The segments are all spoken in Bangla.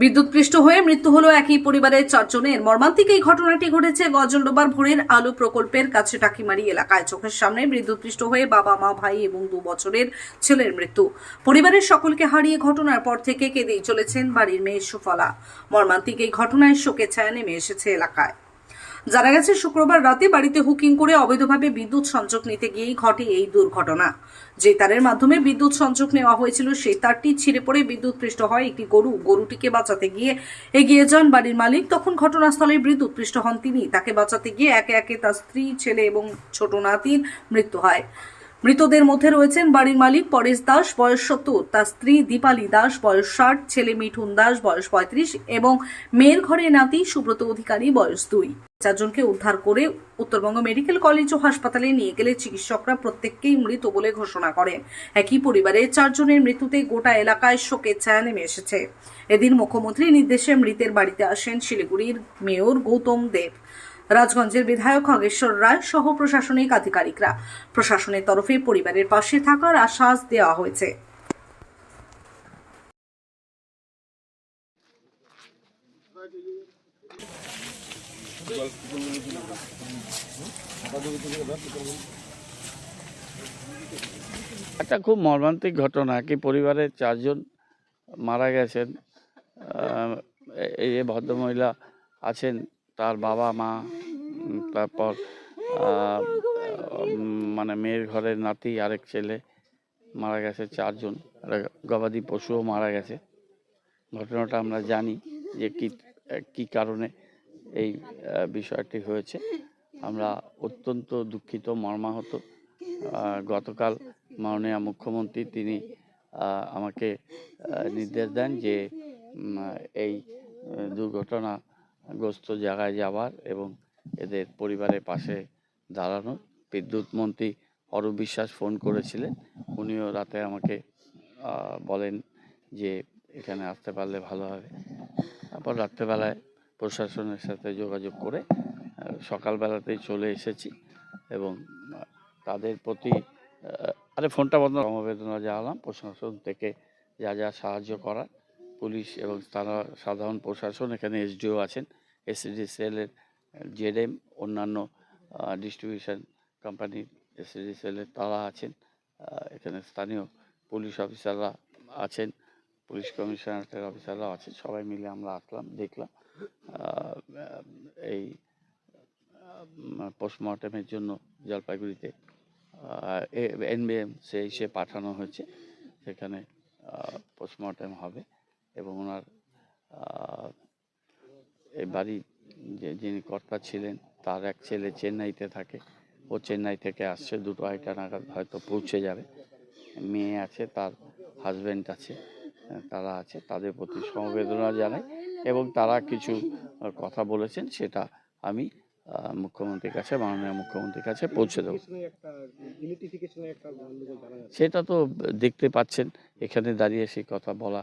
বিদ্যুৎপৃষ্ট হয়ে মৃত্যু হলো একই পরিবারের চারজনের। মর্মান্তিক এই ঘটনাটি ঘটেছে গজলডোবার ভোরের আলু প্রকল্পের কাছে টাকিমারি এলাকায়। চোখের সামনে বিদ্যুৎপৃষ্ট হয়ে বাবা, মা, ভাই এবং দু বছরের ছেলের মৃত্যু। পরিবারের সকলকে হারিয়ে ঘটনার পর থেকে কেঁদেই চলেছেন বাড়ির মেয়ে সুফলা। মর্মান্তিক এই ঘটনায় শোকে ছায়া নেমে এসেছে এলাকায়। জানা গেছে, শুক্রবার রাতে বাড়িতে হুকিং করে অবৈধভাবে বিদ্যুৎ সংযোগ নিতে গিয়েই ঘটে এই দুর্ঘটনা। যে তারের মাধ্যমে বিদ্যুৎ সংযোগ নেওয়া হয়েছিল, সেই তারটি ছিঁড়ে পড়ে বিদ্যুৎ পৃষ্ঠ হয় একটি গরু। গরুটিকে বাঁচাতে গিয়ে এগিয়ে যান বাড়ির মালিক। তখন ঘটনাস্থলে বিদ্যুৎ পৃষ্ঠ হন তিনি। তাকে বাঁচাতে গিয়ে একে একে তার স্ত্রী, ছেলে এবং ছোট নাতির মৃত্যু হয়। মৃতদের মধ্যে রয়েছেন বাড়ির মালিক পরেশ দাস, বয়স সত্তর। তার স্ত্রী দীপালি দাস, বয়স ষাট। ছেলে মিঠুন দাস, বয়স পঁয়ত্রিশ এবং মেয়ের ঘরে নাতি সুব্রত অধিকারী, বয়স দুই। চারজনকে উদ্ধার করে উত্তরবঙ্গ মেডিকেল কলেজ ও হাসপাতালে নিয়ে গেলে চিকিৎসকরা প্রত্যেককেই মৃত বলে ঘোষণা করেন। একই পরিবারের চারজনের মৃত্যুতে গোটা এলাকায় শোকের ছায়া নেমে এসেছে। এদিন মুখ্যমন্ত্রীর নির্দেশে মৃতের বাড়িতে আসেন শিলিগুড়ির মেয়র গৌতম দেব। রাজগঞ্জের বিধায়ক খগেশ্বর রায় সহ প্রশাসনিক আধিকারিকরা। প্রশাসনের তরফে পরিবারের পাশে থাকার আশ্বাস দেওয়া হয়েছে। একটা খুব মর্মান্তিক ঘটনা কি পরিবারের চারজন মারা গেছেন এই যে ভদ্রমহিলা আছেন তার বাবা মা তারপর মানে মেয়ের ঘরের নাতি আরেক ছেলে মারা গেছে চারজন। গবাদি পশুও মারা গেছে। ঘটনাটা আমরা জানি যে কি কি কারণে এই বিষয়টি হয়েছে। আমরা অত্যন্ত দুঃখিত মর্মাহত। গতকাল মাননীয় মুখ্যমন্ত্রী তিনি আমাকে নির্দেশ দেন যে এই আহ, দুর্ঘটনাগ্রস্ত জায়গায় যাওয়ার এবং এদের পরিবারের পাশে দাঁড়ানোর। বিদ্যুৎ মন্ত্রী অরূপ বিশ্বাস ফোন করেছিলেন। উনিও রাতে আমাকে বলেন যে এখানে আসতে পারলে ভালো হবে। তারপর রাত্রেবেলায় প্রশাসনের সাথে যোগাযোগ করে সকালবেলাতেই চলে এসেছি এবং তাদের প্রতি আরে ফোনটা বন্ধ, সমবেদনা জানালাম প্রশাসন থেকে যা যা সাহায্য করার। পুলিশ এবং সাধারণ প্রশাসন, এখানে এসডিও আছেন এসিডি সেলের জেডএম, অন্যান্য ডিস্ট্রিবিউশন কোম্পানির সেলের তারা আছেন এখানে স্থানীয় পুলিশ অফিসাররা আছেন, পুলিশ কমিশনারেটের অফিসাররা আছেন, সবাই মিলে আমরা আসলাম, দেখলাম এই পোস্টমর্টমের জন্য জলপাইগুড়িতে এনবিএম সে এসে পাঠানো হয়েছে, সেখানে পোস্টমর্টম হবে। এবং ওনার এই বাড়ি যে যিনি কর্তা ছিলেন তার এক ছেলে চেন্নাইতে থাকে। ও চেন্নাই থেকে আসছে দুটো আড়াইটা নাগাদ হয়তো পৌঁছে যাবে। মেয়ে আছে তার হাজব্যান্ড আছে তারা আছে তাদের প্রতি সমবেদনা জানাই এবং তারা কিছু কথা বলেছেন সেটা আমি মুখ্যমন্ত্রীর কাছে মাননীয় মুখ্যমন্ত্রীর কাছে পৌঁছে দেবো। সেটা তো দেখতে পাচ্ছেন এখানে দাঁড়িয়ে সেই কথা বলা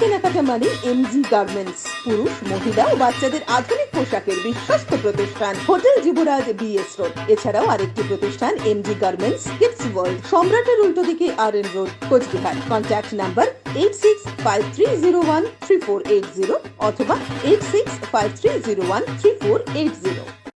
কেনাকাটা মানে এমজি গার্মেন্টস পুরুষ, মহিলা ও বাচ্চাদের আধুনিক পোশাকের বিশ্বস্ত প্রতিষ্ঠান, হোটেল যুবরাজ বিএস রোড এছাড়াও আরেকটি প্রতিষ্ঠান এমজি গার্মেন্টস কিডস ওয়ার্ল্ড সম্রাটের উল্টো দিকে R N road Cooch Behar. Contact number eight six five three zero one three four eight zero অথবা eight six five three zero one three four eight zero